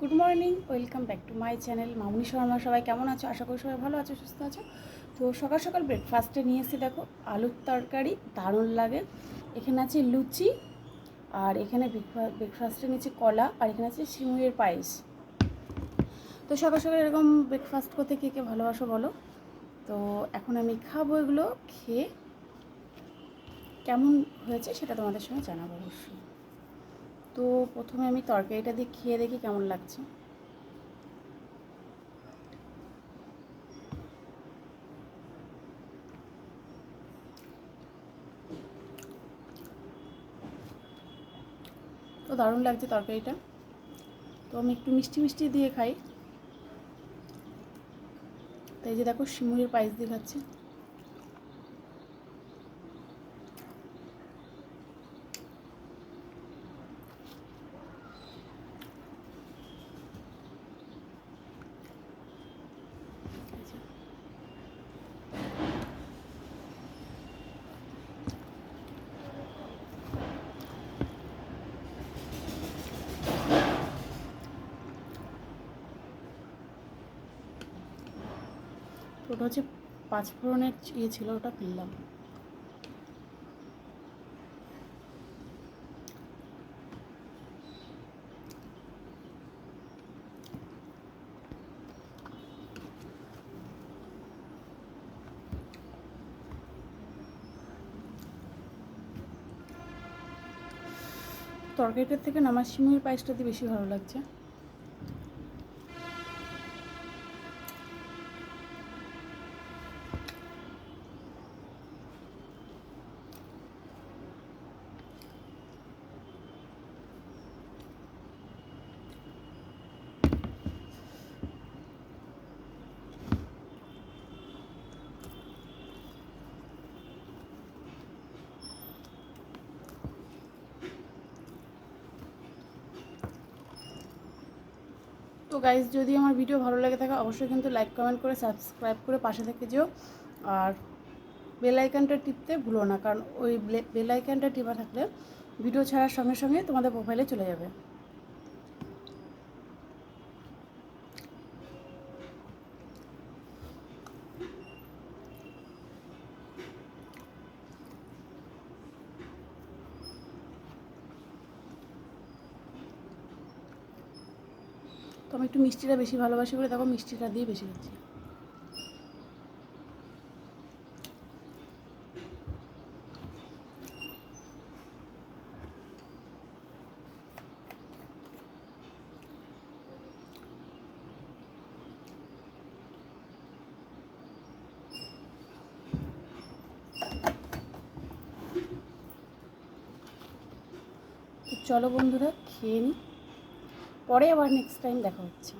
Good morning welcome back to my channel Mamoni Sharma, সবাই কেমন আছো? আশা করি সবাই ভালো আছো, সুস্থ আছো। তো সকাল সকাল ব্রেকফাস্টে নিয়ে এসে দেখো, আলুর তরকারি, দারুণ লাগে। এখানে আছে লুচি, আর এখানে ব্রেকফাস্টে নিচে কলা, আর এখানে আছে শিমুয়ের পায়েস। তো সকাল সকাল এরকম ব্রেকফাস্ট করতে কে কে ভালোবাসো বলো? তো এখন আমি খাব এগুলো, খেয়ে কেমন হয়েছে সেটা তোমাদের সঙ্গে জানাব অবশ্যই। তো প্রথমে আমি তরকারিটা দিয়ে খেয়ে দেখি কেমন লাগছে। তো দারুণ লাগছে তরকারিটা। তো আমি একটু মিষ্টি মিষ্টি দিয়ে খাই। তাই যে দেখো শিমুরের পায়েস দিয়ে খাচ্ছি। তো ওটা হচ্ছে পাঁচ ফোড়নের ইয়ে ছিল, ওটা ফেললাম তরকারিটার থেকে নামাজ সিমের পায়েসটা দিয়ে বেশি ভালো লাগছে। তো গাইজ যদি আমার ভিডিও ভালো লাগে থাকে, অবশ্যই কিন্তু লাইক কমেন্ট করে সাবস্ক্রাইব করে পাশে থেকে যেও। আর বেলাইকানটা টিপতে ভুলো না, কারণ ওই বেলাইকানটা টিপা থাকলে ভিডিও ছাড়ার সঙ্গে সঙ্গে তোমাদের প্রোফাইলে চলে যাবে। তো আমি একটু মিষ্টিটা বেশি ভালোবাসি বলে দেখো মিষ্টিটা দিয়ে বেশি খাচ্ছি। চলো বন্ধুরা, খেয়ে নিই পরে আবার নেক্সট টাইম দেখা হচ্ছে।